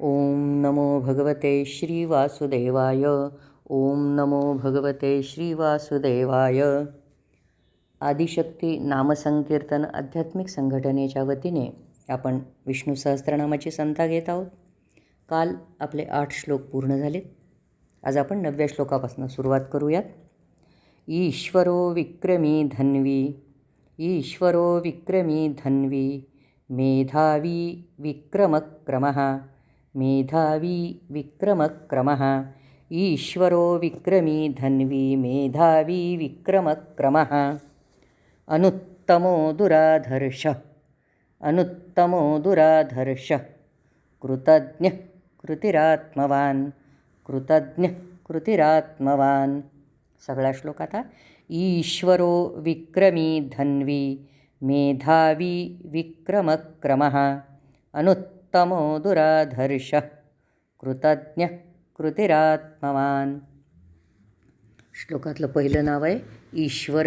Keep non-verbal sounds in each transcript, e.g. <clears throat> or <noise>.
ॐ नमो भगवते श्रीवासुदेवाय। ॐ नमो भगवते श्रीवासुदेवाय। आदिशक्ती नामसंकीर्तन आध्यात्मिक संघटनेच्या वतीने आपण विष्णू सहस्त्रनामाची संता घेत आहोत. काल आपले आठ श्लोक पूर्ण झालेत. आज आपण नवव्या श्लोकापासून सुरुवात करूयात. ईश्वरो विक्रमी धन्वी ईश्वरो विक्रमी धन्वी मेधावी विक्रमक्रमः मेधावी विक्रमक्रमः। ईश्वरो विक्रमी धन्वी मेधावी विक्रमक्रमः। अनुत्तमो दुराधर्ष। अनुत्तमो दुराधर्ष। कृतज्ञ कृतिरात्मवान्। कृतज्ञ कृतिरात्मवान्। सगळा श्लोक आता? ईश्वरो विक्रमी धन्वी मेधावी विक्रमक्रमः तमो दुराधर्ष। कृतज्ञ कृतिरात्मवान। श्लोकातलं पहिलं नाव आहे ईश्वर।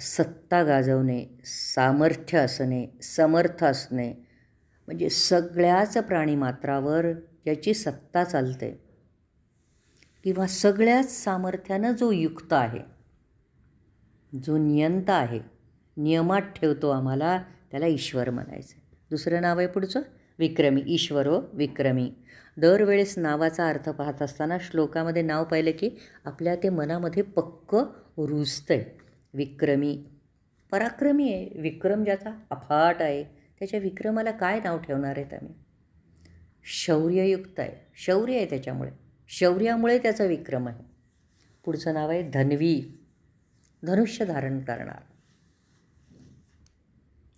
सत्ता गाजवणे सामर्थ्य असणे समर्थ असणे म्हणजे सगळ्याच प्राणीमात्रावर ज्याची सत्ता चालते किंवा सगळ्याच सामर्थ्यानं जो युक्त आहे जो नियंता आहे नियमात ठेवतो आम्हाला त्याला ईश्वर म्हणायचं. दुसरं नाव आहे पुढचं? विक्रमी. ईश्वर हो विक्रमी. दरवेळेस नावाचा अर्थ पाहत असताना श्लोकामध्ये नाव पाहिलं की आपल्या ते मनामध्ये पक्क रुजतं आहे विक्रमी. पराक्रमी आहे. विक्रम ज्याचा अफाट आहे त्याच्या विक्रमाला काय नाव ठेवणार आहेत आम्ही? शौर्ययुक्त आहे. शौर्य आहे त्याच्यामुळे. शौर्यामुळे त्याचा विक्रम आहे. पुढचं नाव आहे धन्वी. धनुष्य धारण करणार.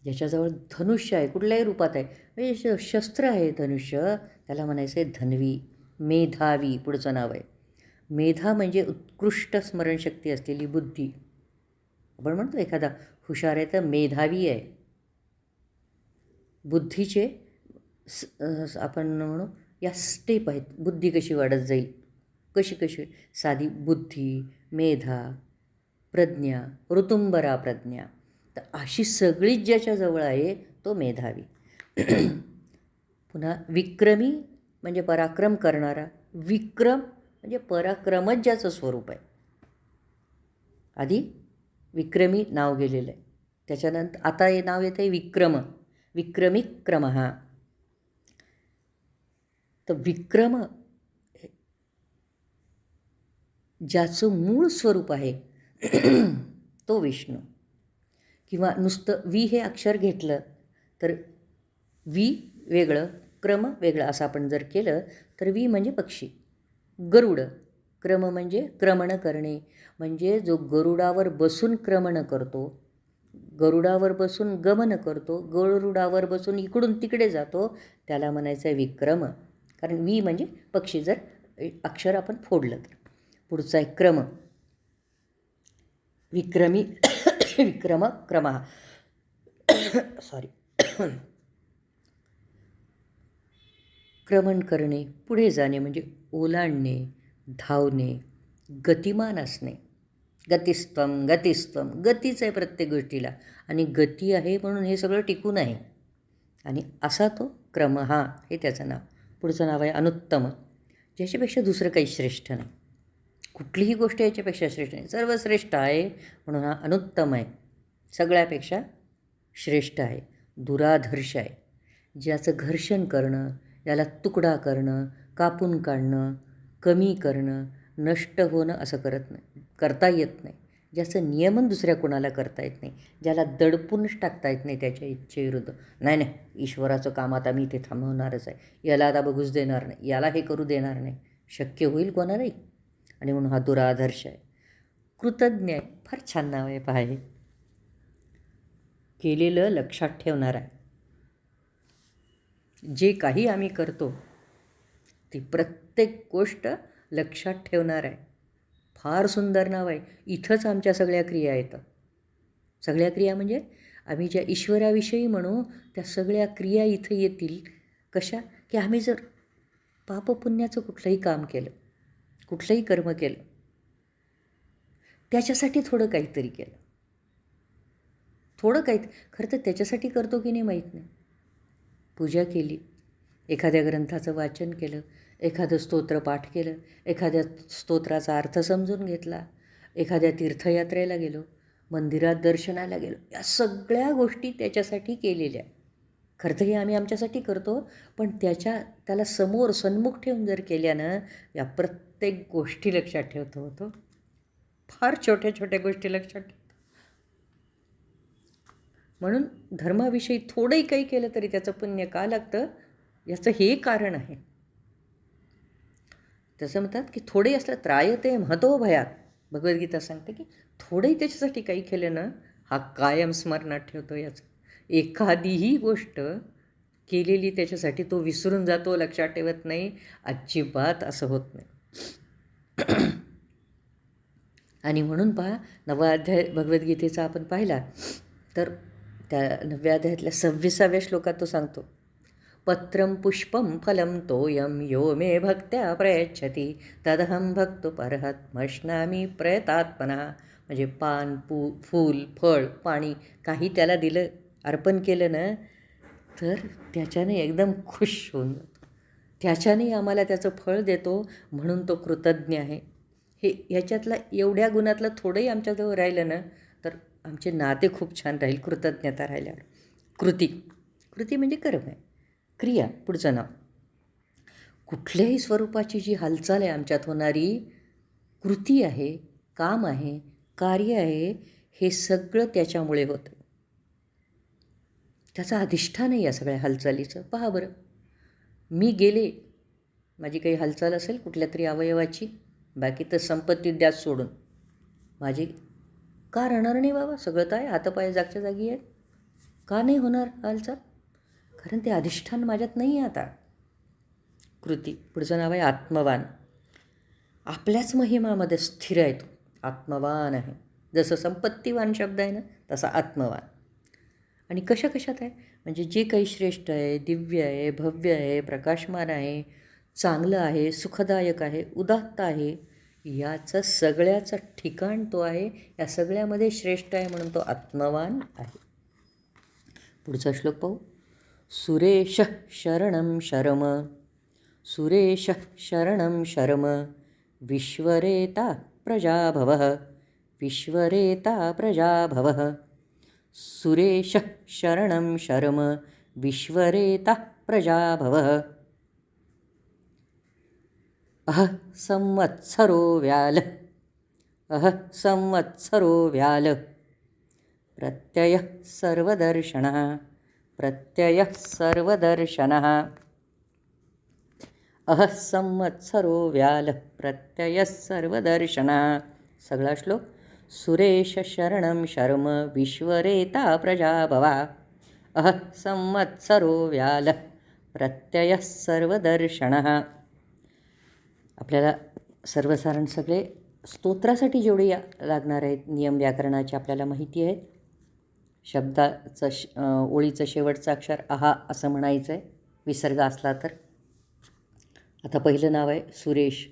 ज्याच्याजवळ धनुष्य आहे कुठल्याही रूपात आहे. म्हणजे श शस्त्र आहे धनुष्य त्याला म्हणायचं आहे धन्वी मेधावी पुढचं नाव आहे. मेधा म्हणजे उत्कृष्ट स्मरणशक्ती असलेली बुद्धी. आपण म्हणतो एखादा हुशार आहे तर मेधावी आहे. बुद्धीचे स आपण म्हणू या स्टेप आहेत. बुद्धी कशी वाढत जाईल? कशी कशी? साधी बुद्धी मेधा प्रज्ञा ऋतुंबरा प्रज्ञा. तर अशी सगळीच ज्याच्याजवळ आहे तो मेधावी. <clears throat> पुन्हा विक्रमी म्हणजे पराक्रम करणारा. विक्रम म्हणजे पराक्रमच ज्याचं स्वरूप आहे. आधी विक्रमी नाव गेलेलं आहे. त्याच्यानंतर आता हे नाव येतं आहे विक्रम. विक्रमी क्रम हा तर विक्रम ज्याचं मूळ स्वरूप आहे <clears throat> तो विष्णू. किंवा नुसतं वी हे अक्षर घेतलं तर वी वेगळं क्रम वेगळं असं आपण जर केलं तर वी म्हणजे पक्षी. गरुड क्रम म्हणजे क्रमण करणे. म्हणजे जो गरुडावर बसून क्रमण करतो गरुडावर बसून गमन करतो गरुडावर बसून इकडून तिकडे जातो त्याला म्हणायचं आहे विक्रम. कारण वी म्हणजे पक्षी जर अक्षर आपण फोडलं तर. पुढचा आहे क्रम. विक्रमी विक्रम क्रम सॉरी क्रमण करणे पुढे जाणे म्हणजे ओलांडणे धावणे गतिमान असणे. गतिस्तम गतिस्तम गतीच आहे प्रत्येक गोष्टीला. आणि गती आहे म्हणून हे सगळं टिकून आहे. आणि असा तो क्रम हा हे त्याचं नाव. पुढचं नाव आहे अनुत्तम ज्याच्यापेक्षा दुसरं काही श्रेष्ठ नाही. कुठलीही गोष्ट याच्यापेक्षा श्रेष्ठ नाही. सर्वश्रेष्ठ आहे म्हणून हा अनुत्तम आहे. सगळ्यापेक्षा श्रेष्ठ आहे. दुराधर्ष आहे. ज्याचं घर्षण करणं याला तुकडा करणं कापून काढणं कमी करणं नष्ट होणं असं करत नाही. करता येत नाही. ज्याचं नियमन दुसऱ्या कोणाला करता येत नाही. ज्याला दडपूनच टाकता येत नाही त्याच्या इच्छेविरुद्ध. नाही नाही. ईश्वराचं काम आता मी इथे थांबवणारच आहे. याला आता बघूच देणार नाही. याला हे करू देणार नाही. शक्य होईल कोणालाही. आणि म्हणून हा दुरादर्श आहे. कृतज्ञ आहे. फार छान नाव आहे पहा हे. केलेलं लक्षात ठेवणार आहे. जे काही आम्ही करतो ती प्रत्येक गोष्ट लक्षात ठेवणार आहे. फार सुंदर नाव आहे. इथंच आमच्या सगळ्या क्रिया येतात. सगळ्या क्रिया म्हणजे आम्ही ज्या ईश्वराविषयी म्हणू त्या सगळ्या क्रिया इथं येतील. कशा? की आम्ही जर पापपुण्याचं कुठलंही काम केलं कुठलंही कर्म केलं त्याच्यासाठी थोडं काहीतरी केलं. थोडं काही खरं तर त्याच्यासाठी करतो की नाही माहीत नाही. पूजा केली एखाद्या ग्रंथाचं वाचन केलं एखादं स्तोत्र पाठ केलं एखाद्या स्तोत्राचा अर्थ समजून घेतला एखाद्या तीर्थयात्रेला गेलो मंदिरात दर्शनाला गेलो या सगळ्या गोष्टी त्याच्यासाठी केलेल्या. खरं तर हे आम्ही आमच्यासाठी करतो पण त्याच्या त्याला समोर सन्मुख ठेवून जर केल्यानं या प्रत्येक गोष्टी लक्षात ठेवतो होतो फार छोट्या छोट्या गोष्टी लक्षात ठेवतो. म्हणून धर्माविषयी थोडंही काही केलं तरी त्याचं पुण्य का लागतं? याचं हे कारण आहे. तसं म्हणतात की थोडे असलं त्रायते महतो भयात. भगवद्गीता सांगते की थोडंही त्याच्यासाठी काही केलं ना हा कायम स्मरणात ठेवतो याचं. एखादीही गोष्ट केलेली त्याच्यासाठी तो विसरून जातो लक्षात ठेवत नाही अजिबात असं होत नाही. आणि म्हणून पहा नवा अध्याय भगवद्गीतेचा आपण पाहिला तर त्या नवव्या अध्यायातल्या सव्वीसाव्या श्लोकात तो सांगतो पत्रं पुष्पं फलं तोयं यो मे भक्त्या प्रयच्छती तदहं भक्तुपरहत्मश्नामी प्रयतात्मना म्हणजे पान पू फूल फळ पाणी काही त्याला दिलं अर्पण केलं ना तर त्याच्याने एकदम खुश होऊन त्याच्याने आम्हाला त्याचं फळ देतो म्हणून तो कृतज्ञ आहे. हे ह्याच्यातला एवढ्या गुणातलं थोडंही आमच्याजवळ राहिलं ना तर आमचे नाते खूप छान राहील कृतज्ञता राहिल्यावर. कृती. कृती म्हणजे कर्म आहे. क्रिया पुढचं नाव. कुठल्याही स्वरूपाची जी हालचाल आहे आमच्यात होणारी कृती आहे काम आहे कार्य आहे हे सगळं त्याच्यामुळे होतं. त्याचं अधिष्ठान आहे या सगळ्या हालचालीचं. पहा बरं. मी गेले माझी काही हालचाल असेल कुठल्या तरी अवयवाची बाकी तर संपत्ती द्याच सोडून. माझी का राहणार नाही बाबा? सगळं तर आहे हातापाय जागच्या जागी आहेत. का नाही होणार हालचाल? कारण ते अधिष्ठान माझ्यात नाही आहे आता. कृती पुढचं नाव आहे आत्मवान. आपल्याच महिमामध्ये स्थिर आहे तो. आत्मवान आहे. जसं संपत्तीवान शब्द आहे ना तसा आत्मवान. आणि कशा कशात आहे? म्हणजे जे काही श्रेष्ठ आहे दिव्य आहे भव्य आहे प्रकाशमान आहे चांगलं आहे सुखदायक आहे उदात्त आहे याचं सगळ्याचं ठिकाण तो आहे या सगळ्यामध्ये श्रेष्ठ आहे म्हणून तो आत्मवान आहे. पुढचा श्लोक पाहू. सुरेश शरणं शरम सुरेश शरणं शरम विश्वरेता प्रजाभव विश्वरेता प्रजाभव। सुरेश शरणं शर्म विश्वरेता प्रजाभव। अह संवत्सरो व्याल अह संवत्सरो व्याल। प्रत्ययः सर्वदर्शनः प्रत्ययः सर्वदर्शनः। अह संवत्सरो व्याल प्रत्ययः सर्वदर्शनः। सगळा श्लोक सुरेश शरणं शर्म विश्वरेता प्रजा भवा। अह संवत्सरो व्याल प्रत्ययः सर्वदर्शनः। आपल्याला सर्वसाधारण सगळे स्तोत्रासाठी जेवढे या लागणार आहेत नियम व्याकरणाचे आपल्याला माहिती आहेत. शब्दाचं श ओळीचं शेवटचं अक्षर आहा असं म्हणायचं आहे विसर्ग असला तर. आता पहिलं नाव आहे सुरेश.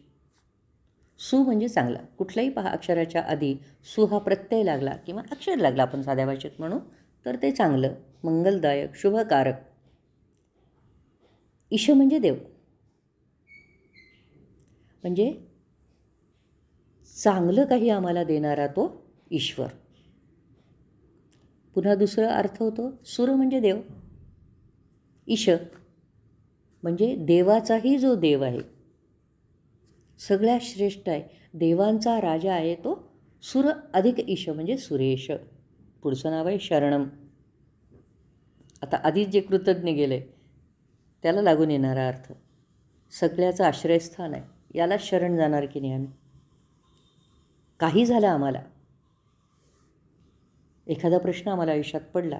सु म्हणजे चांगला. कुठल्याही पहा अक्षराच्या आधी सु हा प्रत्यय लागला किंवा अक्षर लागला आपण साध्या भाषेत म्हणू तर ते चांगलं मंगलदायक शुभकारक. ईश म्हणजे देव. म्हणजे चांगलं काही आम्हाला देणारा तो ईश्वर. पुन्हा दुसरा अर्थ होतो सुर म्हणजे देव. ईश म्हणजे देवाचाही जो देव आहे सगळ्यात श्रेष्ठ आहे. देवांचा राजा आहे तो सुर अधिक ईश म्हणजे सुरेश. पुढचं नाव आहे शरणम. आता आधीच जे कृतज्ञ गेलं आहे त्याला लागून येणारा अर्थ सगळ्याचं आश्रयस्थान आहे. याला शरण जाणार की नाही आम्ही? काही झालं आम्हाला? एखादा प्रश्न आम्हाला आयुष्यात पडला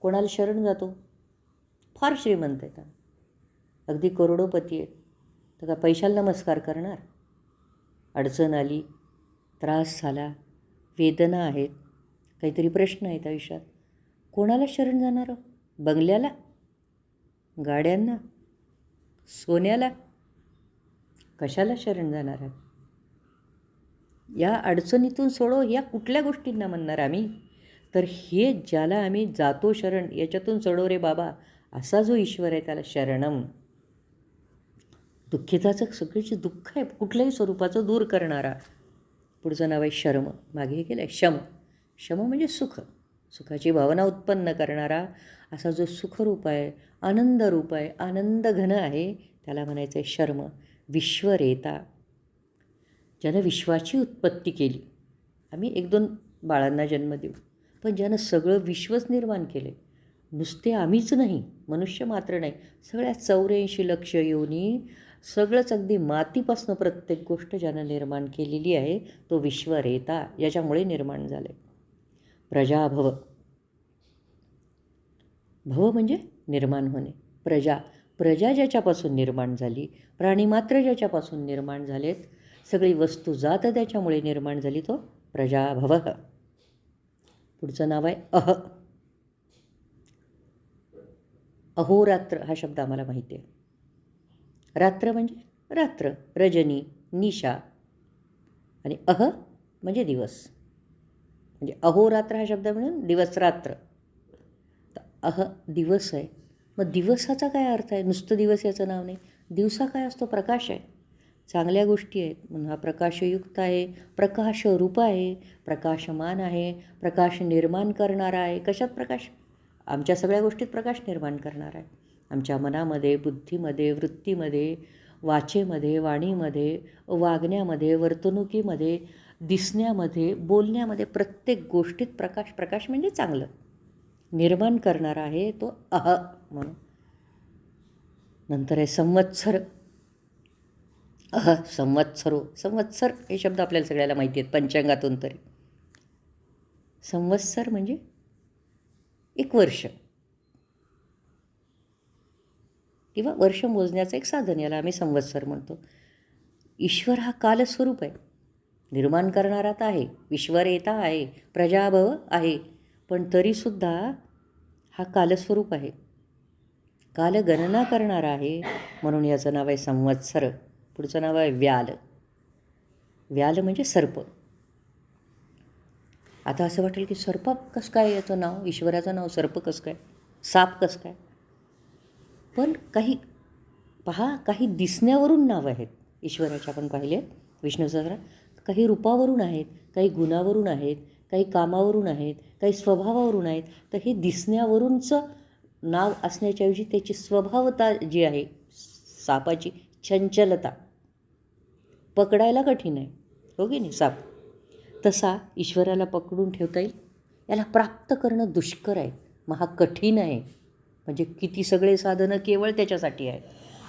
कोणाला शरण जातो? फार श्रीमंत आहेत अगदी करोडोपती आहेत. तर का पैशाला नमस्कार करणार. अडचण आली त्रास झाला वेदना आहेत काहीतरी प्रश्न आहेत आयुष्यात. कोणाला शरण जाणार बंगल्याला? गाड्यांना? सोन्याला? कशाला शरण जाणार आहे या अडचणीतून सोडो या कुठल्या गोष्टींना म्हणणार आम्ही? तर हे ज्याला आम्ही जातो शरण याच्यातून चढो रे बाबा असा जो ईश्वर आहे त्याला शरणम. दुःखिताचं सगळे दुःख आहे. कुठल्याही स्वरूपाचं दूर करणारा. पुढचं नाव आहे शर्म. मागे हे केलं आहे शम. शम म्हणजे सुख. सुखाची भावना उत्पन्न करणारा असा जो सुखरूप आहे आनंदरूप आहे आनंद घन आहे त्याला म्हणायचं आहे शर्म. विश्वरेता. ज्यानं विश्वाची उत्पत्ती केली. आम्ही एक दोन बाळांना जन्म देऊ. पण ज्यानं सगळं विश्वच निर्माण केले नुसते आम्हीच नाही. मनुष्य मात्र नाही. सगळ्या चौऱ्याऐंशी लक्ष येऊनही सगळंच अगदी मातीपासून प्रत्येक गोष्ट ज्यानं निर्माण केलेली आहे तो विश्वरेता याच्यामुळे निर्माण झाले प्रजाभव भव. म्हणजे निर्माण होणे. प्रजा. प्रजा ज्याच्यापासून निर्माण झाली प्राणी मात्र ज्याच्यापासून निर्माण झालेत सगळी वस्तू जात त्याच्यामुळे निर्माण झाली तो प्रजाभव पुढचं नाव आहे अह. अहोरात्र हा शब्द आम्हाला माहिती आहे. रात्र म्हणजे रात्र रजनी निशा आणि अह म्हणजे दिवस. म्हणजे अहोरात्र हा शब्द म्हणून दिवस रात्र. तर अह दिवस आहे. मग दिवसाचा काय अर्थ आहे? नुसतं दिवस याचं नाव नाही. दिवसा काय असतो? प्रकाश आहे. चांगल्या गोष्टी आहेत. म्हणून हा प्रकाशयुक्त आहे. प्रकाश रूप आहे. प्रकाशमान आहे. प्रकाश निर्माण करणारा आहे. कशात प्रकाश? आमच्या सगळ्या गोष्टीत प्रकाश निर्माण करणार आहे. आमच्या मनामध्ये बुद्धीमध्ये वृत्तीमध्ये वाचेमध्ये वाणीमध्ये वागण्यामध्ये वर्तणुकीमध्ये दिसण्यामध्ये बोलण्यामध्ये प्रत्येक गोष्टीत प्रकाश प्रकाश म्हणजे चांगलं. निर्माण करणारा आहे तो अह म्हणून. नंतर आहे संवत्सर. अह संवत्सरो. संवत्सर हे शब्द आपल्याला सगळ्याला माहिती आहेत पंचांगातून तरी. संवत्सर म्हणजे एक वर्ष. किंवा वर्ष मोजण्याचं एक साधन याला आम्ही संवत्सर म्हणतो. ईश्वर हा कालस्वरूप आहे. निर्माण करणारा तर आहे. विश्वरेता आहे. प्रजाभव आहे. पण तरीसुद्धा हा कालस्वरूप आहे. कालगणना करणारा आहे म्हणून याचं नाव आहे संवत्सर. पुढचं नाव आहे व्याल. व्याल म्हणजे सर्प. आता असं वाटेल की सर्प कसं काय याचं नाव? ईश्वराचं नाव सर्प कसं काय? साप कसं काय? पण काही पहा काही दिसण्यावरून नावं आहेत. ईश्वराच्या आपण पाहिले विष्णू सहस्रात काही रूपावरून आहेत काही गुणावरून आहेत काही कामावरून आहेत काही स्वभावावरून आहेत. तर हे दिसण्यावरूनचं नाव असण्याच्याऐवजी त्याची स्वभावता जी आहे सापाची चंचलता पकडायला कठीण आहे. हो की नाही साप? तसा ईश्वराला पकडून ठेवता येईल. याला प्राप्त करणं दुष्कर आहे मग कठीण आहे. म्हणजे किती सगळे साधनं केवळ त्याच्यासाठी आहेत.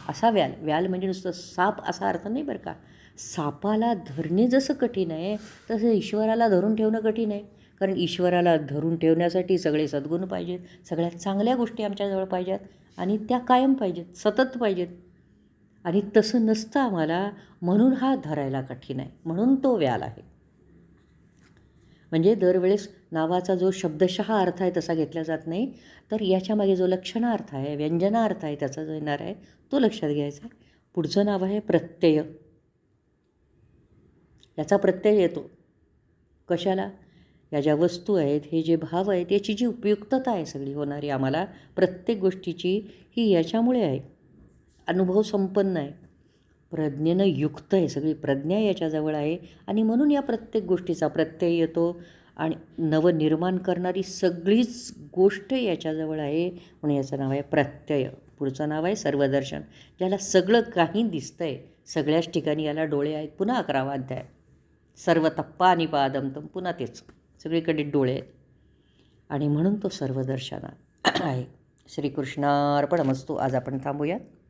असा व्याल व्याल म्हणजे नुसतं साप असा अर्थ नाही बरं का. सापाला धरणे जसं कठीण आहे तसं ईश्वराला धरून ठेवणं कठीण आहे. कारण ईश्वराला धरून ठेवण्यासाठी सगळे सद्गुण पाहिजेत सगळ्यात चांगल्या गोष्टी आमच्याजवळ पाहिजेत आणि त्या कायम पाहिजेत सतत पाहिजेत. आणि तसं नसतं आम्हाला म्हणून हा धरायला कठीण आहे. म्हणून तो व्याल आहे. म्हणजे दरवेळेस नावाचा जो शब्दशः अर्थ आहे तसा घेतला जात नाही. तर याच्यामागे जो लक्षणार्थ आहे व्यंजनार्थ आहे त्याचा जो येणार आहे तो लक्षात घ्यायचा आहे. पुढचं नाव आहे प्रत्यय. याचा प्रत्यय येतो. कशाला? या ज्या वस्तू आहेत हे जे भाव आहेत याची जी उपयुक्तता आहे सगळी होणारी आम्हाला प्रत्येक गोष्टीची ही याच्यामुळे आहे. अनुभव संपन्न आहे. प्रज्ञेनं युक्त आहे सगळी प्रज्ञा याच्याजवळ आहे. आणि म्हणून या प्रत्येक गोष्टीचा प्रत्यय येतो. आणि नवनिर्माण करणारी सगळीच गोष्ट याच्याजवळ आहे. म्हणून याचं नाव आहे प्रत्यय. पुढचं नाव आहे सर्वदर्शन. ज्याला सगळं काही दिसतं आहे सगळ्याच ठिकाणी याला डोळे आहेत. पुन्हा अकरावा अध्याय. सर्व तप्पा आणि पादमतम पुन्हा तेच. सगळीकडे डोळे आहेत. आणि म्हणून तो सर्वदर्शना आहे. श्रीकृष्णार्पणमस्तू. आज आपण थांबूयात.